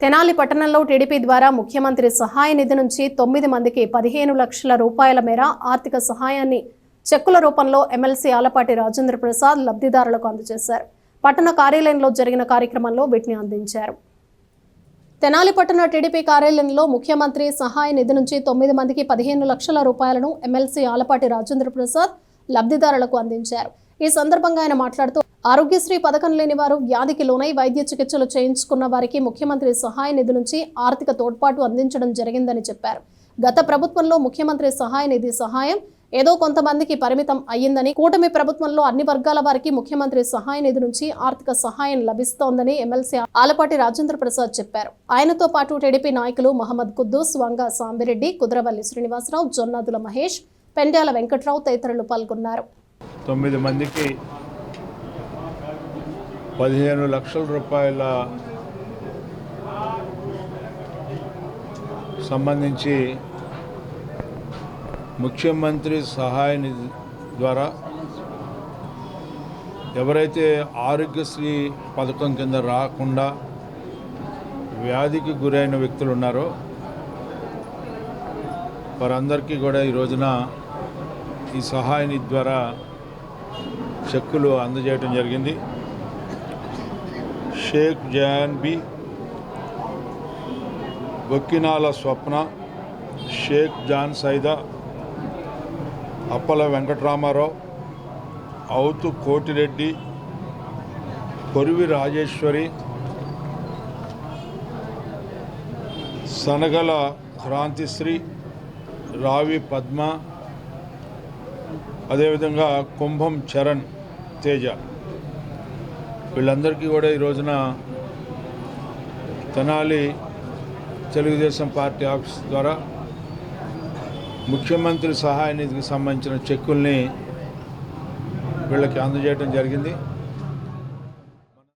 తెనాలి పట్టణంలో టీడీపీ ద్వారా ముఖ్యమంత్రి సహాయ నిధి నుంచి తొమ్మిది మందికి పదిహేను లక్షల రూపాయల మేర ఆర్థిక సహాయాన్ని చెక్కుల రూపంలో ఎమ్మెల్సీ ఆలపాటి రాజేంద్ర ప్రసాద్ లబ్ధిదారులకు అందజేశారు. పట్టణ కార్యాలయంలో జరిగిన కార్యక్రమంలో వీటిని అందించారు. తెనాలి పట్టణ టీడీపీ కార్యాలయంలో ముఖ్యమంత్రి సహాయ నిధి నుంచి తొమ్మిది మందికి పదిహేను లక్షల రూపాయలను ఎమ్మెల్సీ ఆలపాటి రాజేంద్ర ప్రసాద్ లబ్ధిదారులకు అందించారు. ఈ సందర్భంగా ఆయన మాట్లాడుతూ ఆరోగ్యశ్రీ పథకం లేని వారు వ్యాధికి లోనై వైద్య చికిత్సలు చేయించుకున్న వారికి ముఖ్యమంత్రి సహాయ నిధి నుంచి ఆర్థిక తోడ్పాటు అందించడం జరిగిందని చెప్పారు. గత ప్రభుత్వంలో ముఖ్యమంత్రి సహాయ నిధి సహాయం ఏదో కొంతమందికి పరిమితం అయ్యిందని కూటమి ప్రభుత్వంలో అన్ని వర్గాల వారికి ముఖ్యమంత్రి సహాయ నిధి నుంచి ఆర్థిక సహాయం లభిస్తోందని ఎమ్మెల్సీ ఆలపాటి రాజేంద్ర ప్రసాద్ చెప్పారు. ఆయనతో పాటు టీడీపీ నాయకులు మహమ్మద్ కుద్దూస్ వంగ సాంబిరెడ్డి కుద్రవల్లి శ్రీనివాసరావు జొన్నాదుల మహేష్ పెండ్యాల వెంకట్రావు తదితరులు పాల్గొన్నారు. తొమ్మిది మందికి పదిహేను లక్షల రూపాయల సంబంధించి ముఖ్యమంత్రి సహాయ నిధి ద్వారా ఎవరైతే ఆరోగ్యశ్రీ పథకం కింద రాకుండా వ్యాధికి గురైన వ్యక్తులు ఉన్నారో వారందరికీ కూడా ఈ రోజున ఈ సహాయ నిధి ద్వారా చెక్కులు అందజేయటం జరిగింది. షేక్ జయాన్ బి. బొక్కినాల స్వప్న షేక్ జాన్ సైదా అప్పల వెంకటరామారావు అవుతు కోటిరెడ్డి కొరివి రాజేశ్వరి సనగల క్రాంతిశ్రీ రావి పద్మ అదేవిధంగా కుంభం చరణ్ తేజ. వీళ్ళందరికీ కూడా ఈ రోజున తెనాలి తెలుగుదేశం పార్టీ ఆఫీస్ ద్వారా ముఖ్యమంత్రి సహాయ నిధికి సంబంధించిన చెక్కుల్ని వీళ్ళకి అందజేయడం జరిగింది.